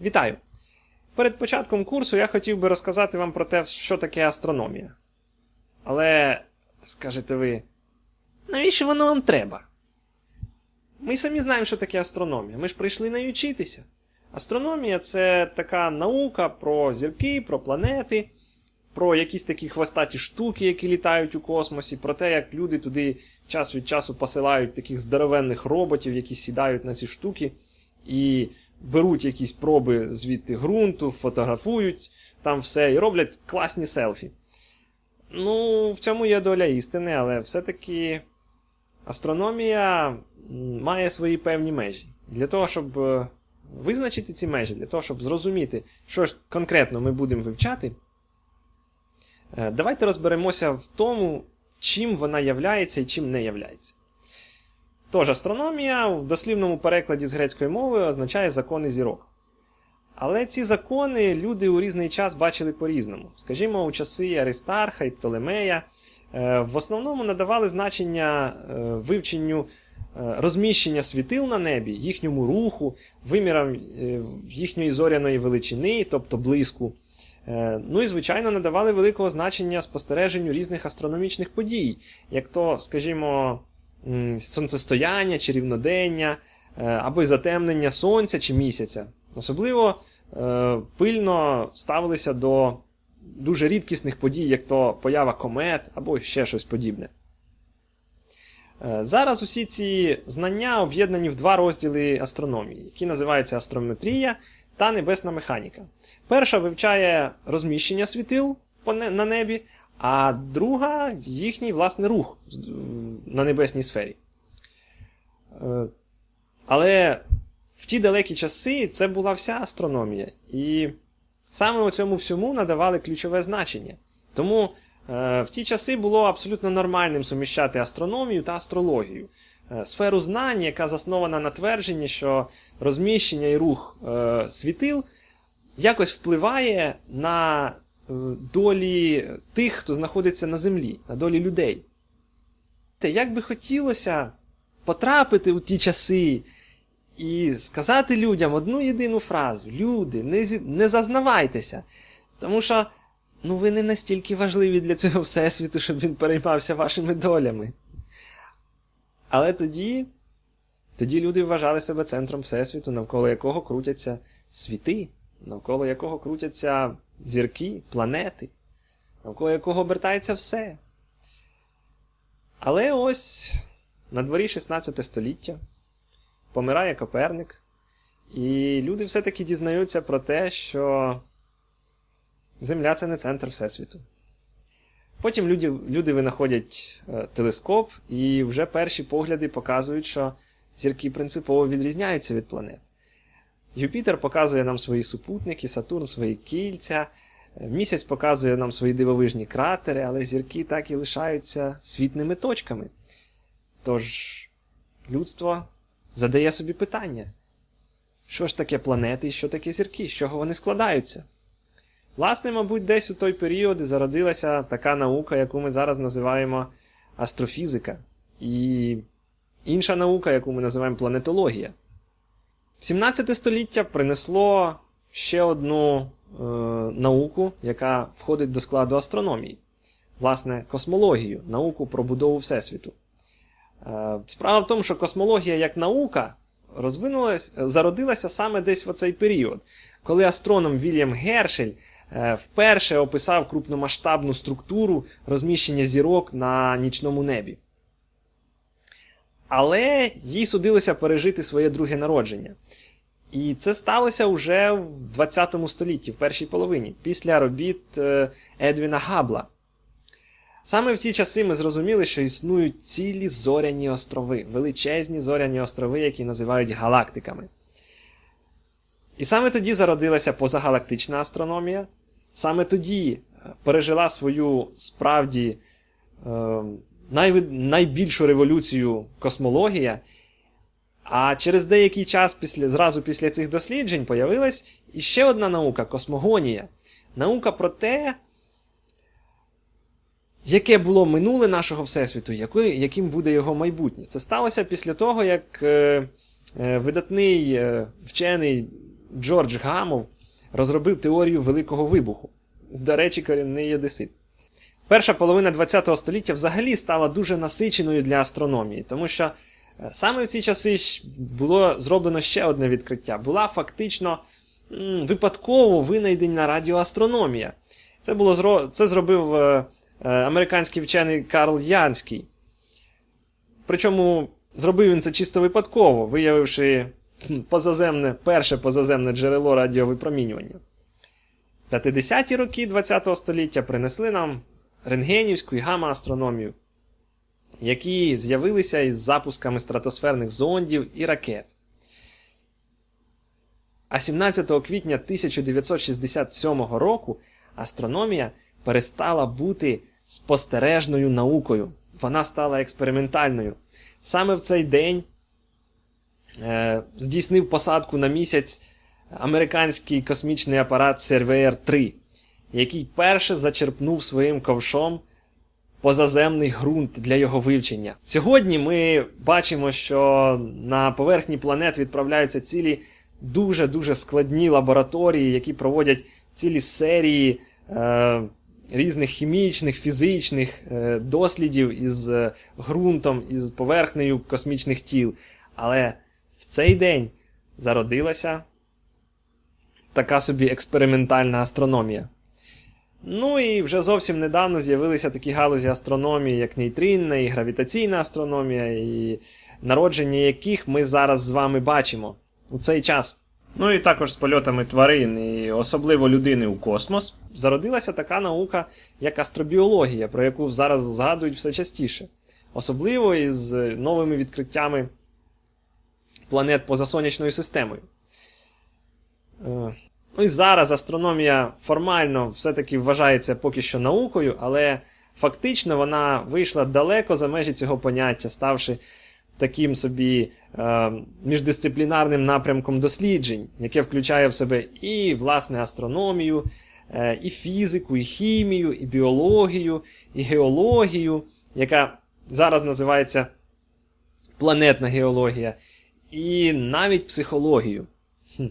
Вітаю! Перед початком курсу я хотів би розказати вам про те, що таке астрономія. Але, скажете ви, навіщо воно вам треба? Ми самі знаємо, що таке астрономія. Ми ж прийшли нею вчитися. Астрономія це така наука про зірки, про планети, про якісь такі хвостаті штуки, які літають у космосі, про те, як люди туди час від часу посилають таких здоровенних роботів, які сідають на ці штуки і беруть якісь проби звідти ґрунту, фотографують там все і роблять класні селфі. Ну, в цьому є доля істини, але все-таки астрономія має свої певні межі. Для того, щоб е, визначити ці межі, для того, щоб зрозуміти, що ж конкретно ми будемо вивчати, давайте розберемося в тому, чим вона являється і чим не являється. Тож, астрономія в дослівному перекладі з грецької мови означає закони зірок. Але ці закони люди у різний час бачили по-різному. Скажімо, у часи Аристарха і Птолемея е, в основному надавали значення е, вивченню е, розміщення світил на небі, їхньому руху, вимірам е, їхньої зоряної величини, тобто блиску. Е, Ну і, звичайно, надавали великого значення спостереженню різних астрономічних подій, як то, скажімо, сонцестояння чи рівнодення, е, або й затемнення сонця чи місяця. Особливо е, пильно ставилися до дуже рідкісних подій, як то поява комет або ще щось подібне. Зараз усі ці знання об'єднані в два розділи астрономії, які називаються астрометрія та небесна механіка. Перша вивчає розміщення світил на небі, а друга їхній власний рух на небесній сфері. Е, Але в ті далекі часи це була вся астрономія. І саме у цьому всьому надавали ключове значення. Тому е, в ті часи було абсолютно нормальним суміщати астрономію та астрологію. Е, Сферу знань, яка заснована на твердженні, що розміщення і рух е, світил якось впливає на е, долі тих, хто знаходиться на землі, на долі людей. Як би хотілося потрапити у ті часи і сказати людям одну єдину фразу: люди, не, не зазнавайтеся. Тому що ну, ви не настільки важливі для цього всесвіту, щоб він переймався вашими долями. Але тоді, тоді люди вважали себе центром всесвіту, навколо якого крутяться світи, навколо якого крутяться зірки, планети, навколо якого обертається все. Але ось на дворі 16 століття помирає Коперник, і люди все-таки дізнаються про те, що Земля це не центр Всесвіту. Потім люди, люди винаходять е, телескоп, і вже перші погляди показують, що зірки принципово відрізняються від планет. Юпітер показує нам свої супутники, Сатурн свої кільця, е, місяць показує нам свої дивовижні кратери, але зірки так і лишаються світними точками. Тож людство задає собі питання: що ж таке планети і що таке зірки, з чого вони складаються? Власне, мабуть, десь у той період зародилася така наука, яку ми зараз називаємо астрофізика, і інша наука, яку ми називаємо планетологія. 17 століття принесло ще одну е, науку, яка входить до складу астрономії, власне, космологію, науку про будову Всесвіту. Е, Справа в тому, що космологія як наука розвинулась, зародилася саме десь в оцей період, коли астроном Вільям Гершель е, вперше описав крупномасштабну структуру розміщення зірок на нічному небі. Але їй судилося пережити своє друге народження. І це сталося вже в 20 столітті, в першій половині, після робіт е, Едвіна Габла. Саме в ці часи ми зрозуміли, що існують цілі зоряні острови, величезні зоряні острови, які називають галактиками. І саме тоді зародилася позагалактична астрономія. Саме тоді е, пережила свою справді е, найбільшу революцію космологія. А через деякий час, після, зразу після цих досліджень, появилась іще одна наука космогонія. Наука про те, яке було минуле нашого Всесвіту, яким буде його майбутнє. Це сталося після того, як е, видатний вчений Джордж Гамов розробив теорію Великого вибуху. До речі, корінний одесит. Перша половина ХХ століття взагалі стала дуже насиченою для астрономії, тому що е, саме в ці часи було зроблено ще одне відкриття. Була фактично випадково винайдена радіоастрономія. Це, було це зробив е, е, американський вчений Карл Янський. Причому зробив він це чисто випадково, виявивши позаземне, перше позаземне джерело радіовипромінювання. 50-ті роки ХХ століття принесли нам рентгенівську і гамма-астрономію, які з'явилися із запусками стратосферних зондів і ракет. А 17 квітня 1967 року астрономія перестала бути спостережною наукою. Вона стала експериментальною. Саме в цей день здійснив посадку на місяць американський космічний апарат Surveyor-3, який перше зачерпнув своїм ковшом позаземний ґрунт для його вивчення. Сьогодні ми бачимо, що на поверхні планет відправляються цілі дуже-дуже складні лабораторії, які проводять цілі серії е, різних хімічних, фізичних е, дослідів із е, ґрунтом, із поверхнею космічних тіл. Але в цей день зародилася така собі експериментальна астрономія. Ну і вже зовсім недавно з'явилися такі галузі астрономії, як нейтринна і гравітаційна астрономія, і народження яких ми зараз з вами бачимо у цей час. Ну і також з польотами тварин, і особливо людини у космос, зародилася така наука, як астробіологія, про яку зараз згадують все частіше. Особливо із новими відкриттями планет поза сонячною системою. Е, Ну і зараз астрономія формально все-таки вважається поки що наукою, але фактично вона вийшла далеко за межі цього поняття, ставши таким собі е, міждисциплінарним напрямком досліджень, яке включає в себе і власне астрономію, е, і фізику, і хімію, і біологію, і геологію, яка зараз називається планетна геологія, і навіть психологію. Хм.